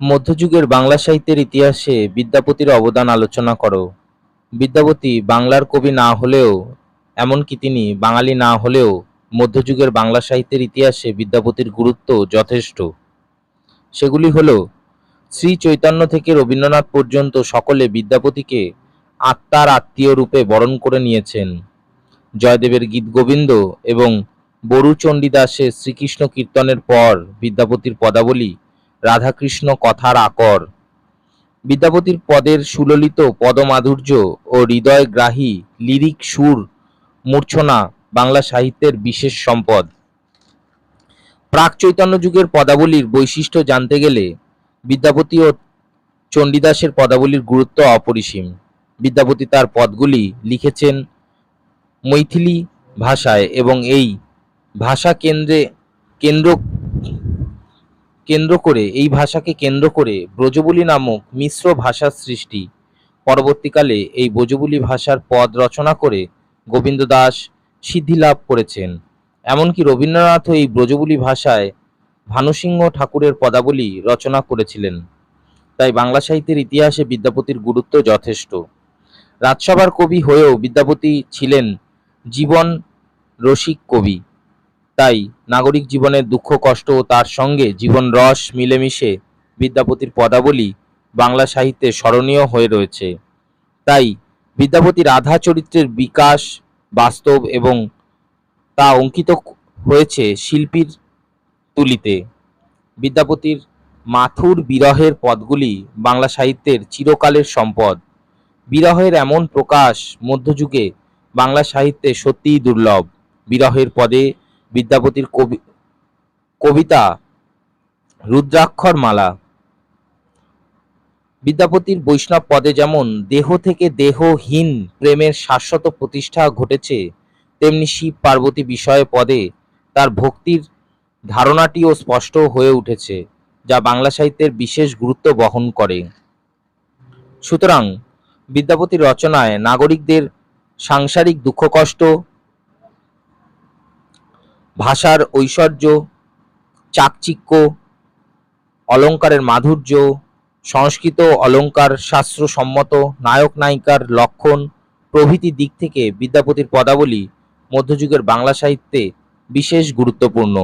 মধ্যযুগের বাংলা সাহিত্যের ইতিহাসে বিদ্যাপতির অবদান আলোচনা করো। বিদ্যাপতি বাংলার কবি না হলেও, এমনকি তিনি বাঙালি না হলেও মধ্যযুগের বাংলা সাহিত্যের ইতিহাসে বিদ্যাপতির গুরুত্ব যথেষ্ট। সেগুলি হল, শ্রী চৈতন্য থেকে রবীন্দ্রনাথ পর্যন্ত সকলে বিদ্যাপতিকে আত্মার আত্মীয় রূপে বরণ করে নিয়েছেন। জয়দেবের গীত গোবিন্দ এবং বরু চণ্ডীদাসের শ্রীকৃষ্ণ কীর্তনের পর বিদ্যাপতির পদাবলী রাধাকৃষ্ণ কথার আকর। বিদ্যাপতির পদের সুললিত পদমাধুর্য ও হৃদয়গ্রাহী লিরিক সুর, মূর্ছনা বাংলা সাহিত্যের বিশেষ সম্পদ। প্রাক চৈতন্য যুগের পদাবলীর বৈশিষ্ট্য জানতে গেলে বিদ্যাপতি ও চণ্ডীদাসের পদাবলীর গুরুত্ব অপরিসীম। বিদ্যাপতি তার পদগুলি লিখেছেন মৈথিলি ভাষায় এবং এই ভাষা কেন্দ্রে কেন্দ্র কেন্দ্র করে, এই ভাষাকে কেন্দ্র করে ব্রজবুলি নামক মিশ্র ভাষার সৃষ্টি। পরবর্তীকালে এই ব্রজবুলি ভাষার পদ রচনা করে গোবিন্দ দাস সিদ্ধিলাভ করেছেন। এমনকি রবীন্দ্রনাথও এই ব্রজবুলি ভাষায় ভানুসিংহ ঠাকুরের পদাবলী রচনা করেছিলেন। তাই বাংলা সাহিত্যের ইতিহাসে বিদ্যাপতির গুরুত্ব যথেষ্ট। রাজসভার কবি হয়েও বিদ্যাপতি ছিলেন জীবন রসিক কবি। তাই নাগরিক জীবনের দুঃখ, কষ্ট ও তার সঙ্গে জীবন রস মিলেমিশে বিদ্যাপতির পদাবলী বাংলা সাহিত্যে স্মরণীয় হয়ে রয়েছে। তাই বিদ্যাপতি রাধা চরিত্রের বিকাশ বাস্তব এবং তা অঙ্কিত হয়েছে শিল্পীর তুলিতে। বিদ্যাপতির মাথুর বিরহের পদগুলি বাংলা সাহিত্যের চিরকালের সম্পদ। বিরহের এমন প্রকাশ মধ্যযুগে বাংলা সাহিত্যে সত্যিই দুর্লভ। বিরহের পদে বিদ্যাপতির কবি, কবিতা রুদ্রাক্ষর মালা বিদ্যাপতির বৈষ্ণব পদে যেমন দেহ থেকে দেহহীন প্রেমের শাশ্বত প্রতিষ্ঠা ঘটেছে, তেমনি শিব পার্বতী বিষয়ে পদে তার ভক্তির ধারণাটিও স্পষ্ট হয়ে উঠেছে, যা বাংলা সাহিত্যের বিশেষ গুরুত্ব বহন করে। সুতরাং বিদ্যাপতির রচনায় নাগরিকদের সাংসারিক দুঃখ কষ্ট ভাষার ঐশ্বর্য, চাকচিক্য, অলঙ্কারের মাধুর্য, সংস্কৃত অলঙ্কার শাস্ত্রসম্মত নায়ক নায়িকার লক্ষণ, প্রভৃতি দিক থেকে বিদ্যাপতির পদাবলী মধ্যযুগের বাংলা সাহিত্যে বিশেষ গুরুত্বপূর্ণ।